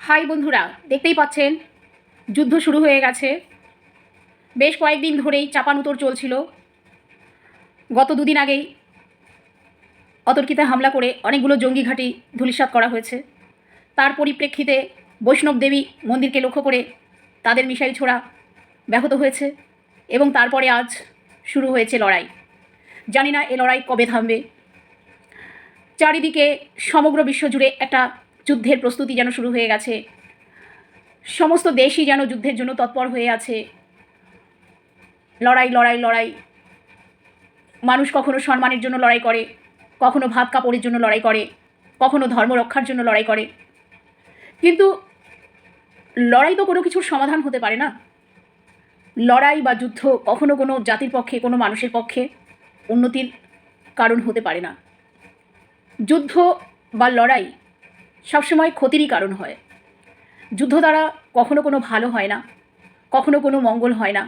High বন্ধুরা, দেখতেই পাচ্ছেন, যুদ্ধ শুরু হয়ে গেছে। বেশ কয়েকদিন ধরেই চাপানুতোর চলছিল। গত দুদিন আগেই অতর্কিতে হামলা করে অনেকগুলো জঙ্গি ঘাঁটি ধূলিসাৎ করা হয়েছে। তার পরিপ্রেক্ষিতে বৈষ্ণব দেবী মন্দিরকে লক্ষ্য করে তাদের মিসাইল ছোড়া ব্যাহত হয়েছে এবং তারপরে আজ শুরু হয়েছে লড়াই। জানি না এ লড়াই কবে থামবে। চারিদিকে সমগ্র বিশ্ব জুড়ে একটা যুদ্ধের প্রস্তুতি যেন শুরু হয়ে গেছে। সমস্ত দেশই যেন যুদ্ধের জন্য তৎপর হয়ে আছে। লড়াই লড়াই লড়াই। মানুষ কখনো সম্মানের জন্য লড়াই করে, কখনো ভাত কাপড়ের জন্য লড়াই করে, কখনো ধর্ম রক্ষার জন্য লড়াই করে। কিন্তু লড়াই তো কোনো কিছুর সমাধান হতে পারে না। লড়াই বা যুদ্ধ কখনো কোনো জাতির পক্ষে, কোনো মানুষের পক্ষে উন্নতির কারণ হতে পারে না। যুদ্ধ বা লড়াই সবসময় ক্ষতিরই কারণ হয়। যুদ্ধ দ্বারা কখনো কোনো ভালো হয় না, কখনো কোনো মঙ্গল হয় না।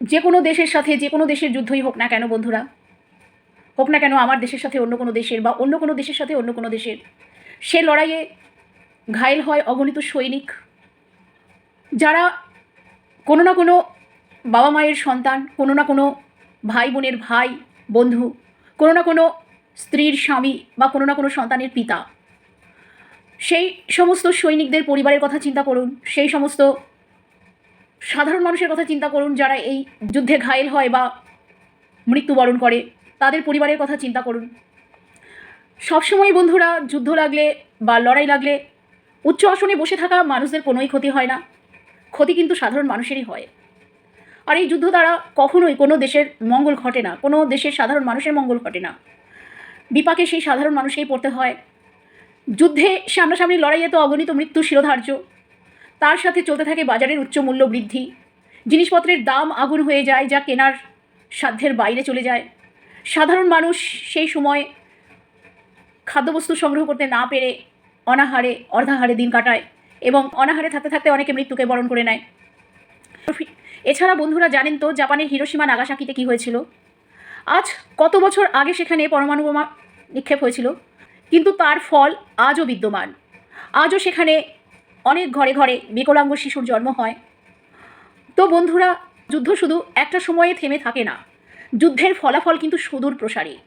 যে কোনো দেশের সাথে, যে কোনো দেশের যুদ্ধই হোক না কেন বন্ধুরা, হোক না কেন আমার দেশের সাথে অন্য কোনো দেশের বা অন্য কোনো দেশের সাথে অন্য কোনো দেশের, সে লড়াইয়ে ঘায়েল হয় অগণিত সৈনিক, যারা কোনো না কোনো বাবা মায়ের সন্তান, কোনো না কোনো ভাই বোনের ভাই, বন্ধু, কোনো না কোনো স্ত্রীর স্বামী বা কোনো না কোনো সন্তানের পিতা। সেই সমস্ত সৈনিকদের পরিবারের কথা চিন্তা করুন। সেই সমস্ত সাধারণ মানুষের কথা চিন্তা করুন যারা এই যুদ্ধে ঘায়েল হয় বা মৃত্যুবরণ করে। তাদের পরিবারের কথা চিন্তা করুন। সবসময় বন্ধুরা, যুদ্ধ লাগলে বা লড়াই লাগলে উচ্চ আসনে বসে থাকা মানুষদের কোনোই ক্ষতি হয় না। ক্ষতি কিন্তু সাধারণ মানুষেরই হয়। আর এই যুদ্ধ দ্বারা কখনোই কোনো দেশের মঙ্গল ঘটে না। কোনো দেশের সাধারণ মানুষের মঙ্গল ঘটে না। বিপাকে সেই সাধারণ মানুষকেই পড়তে হয়। যুদ্ধে সামনাসামনি লড়াইয়ে তো অগণিত মৃত্যু শিরোধার্য। তার সাথে চলতে থাকে বাজারের উচ্চ মূল্য বৃদ্ধি। জিনিসপত্রের দাম আগুন হয়ে যায় যা কেনার সাধ্যের বাইরে চলে যায়। সাধারণ মানুষ সেই সময় খাদ্যবস্তু সংগ্রহ করতে না পেরে অনাহারে, অর্ধাহারে দিন কাটায় এবং অনাহারে থাকতে থাকতে অনেকে মৃত্যুকে বরণ করে নেয়। এছাড়া বন্ধুরা জানেন তো, জাপানের হিরোসীমা নাগাসাকিতে কী হয়েছিল? আজ কত বছর আগে সেখানে পরমাণু বোমা নিক্ষেপ হয়েছিল। কিন্তু তার ফল আজও বিদ্যমান। আজও সেখানে অনেক ঘরে ঘরে বিকলাঙ্গ শিশুর জন্ম হয়। তো বন্ধুরা, যুদ্ধ শুধু একটা সময়ে থেমে থাকে না। যুদ্ধের ফলাফল কিন্তু সুদূর প্রসারী।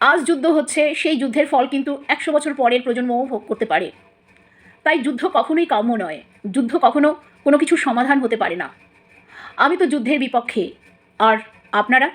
আজ যুদ্ধ হচ্ছে, সেই যুদ্ধের ফল কিন্তু একশো বছর পরের প্রজন্মও ভোগ করতে পারে। তাই যুদ্ধ কখনোই কাম্য নয়। যুদ্ধ কখনো কোনো কিছু সমাধান হতে পারে না। আমি তো যুদ্ধের বিপক্ষে। আর আপনারা?